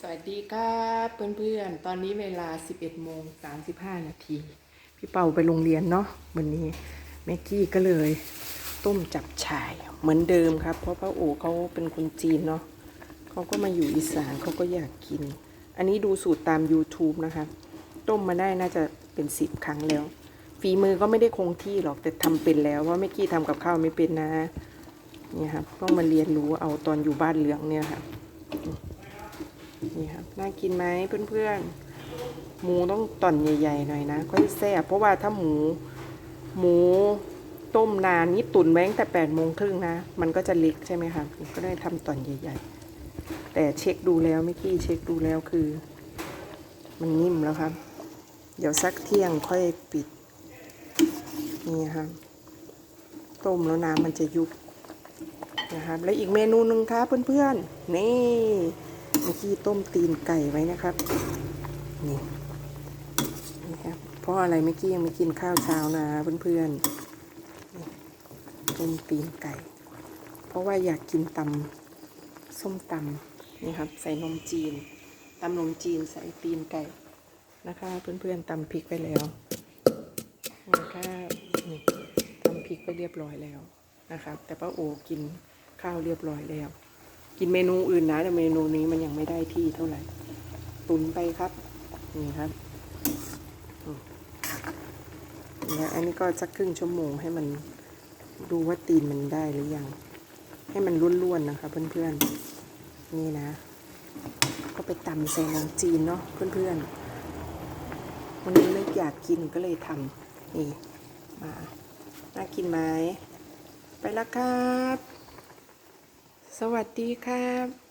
สวัสดีครับเพื่อนๆ ตอนนี้เวลา 11โมง35 นาที พี่เป่าไปโรงเรียนเนาะวันนี้แม็กกี้ก็เลย ต้มจับฉ่ายเหมือนเดิมครับ เพราะพระโอเขาเป็นคนจีนเนาะเขาก็มาอยู่อีสานเขาก็อยากกิน อันนี้ดูสูตรตาม YouTube นะคะ ต้มมาได้น่าจะเป็นสิบครั้งแล้ว ฝีมือก็ไม่ได้คงที่หรอกแต่ทำเป็นแล้วเพราะแม่กี้ทำกับข้าวไม่เป็นนะเนี่ยครับต้องมาเรียนรู้เอาตอนอยู่บ้านเหลืองเนี่ยครับ นี่ครับน่ากินไหมเพื่อนๆ หมูต้องต่อนใหญ่ๆหน่อยนะค่อยแซ่บเพราะว่าถ้าหมูหมูต้มนานนี่ตุ๋นไว้ตั้งแต่แปดโมงครึ่งนะ มันก็จะเล็กใช่ไหมครับก็ได้ทำต่อนใหญ่ ๆ แต่เช็คดูแล้วไม่กี้เช็คดูแล้วคือ มันนิ่มแล้วครับ เดี๋ยวสักเที่ยงค่อยปิด นี่ครับ ต้มแล้วน้ำมันจะยุบนะครับแล้วอีกเมนูหนึ่งครับเพื่อนๆ นี่ เมื่อกี้ต้มตีนไก่ไว้นะครับ นี่นี่ครับ เพราะอะไรเมื่อกี้ยังไม่กินข้าวเช้านะเพื่อนๆต้มตีนไก่ เพราะว่าอยากกินตำส้มตำนี่ครับ ใส่นมจีนตำนมจีนใส่ตีนไก่นะคะ เพื่อนๆตำพริกไปแล้วนะคะนี่ตำพริกไปเรียบร้อยแล้วนะครับ แต่ป้าโอกินข้าวเรียบร้อยแล้ว กินเมนูอื่นนะแต่เมนูนี้มันยังไม่ได้ที่เท่าไหร่ ตุนไปครับ นี่ครับอืมแล้วอันนี้ก็สักครึ่งชั่วโมงให้มันดูว่าตีนมันได้หรือยัง ให้มันร่วนๆนะคะเพื่อนๆ นี่นะ ก็ไปตำใส่นมจีนเนาะเพื่อนๆ วันนี้เลิกอยากกินก็เลยทำนี่มา น่ากินไหมไปแล้วครับ สวัสดีครับ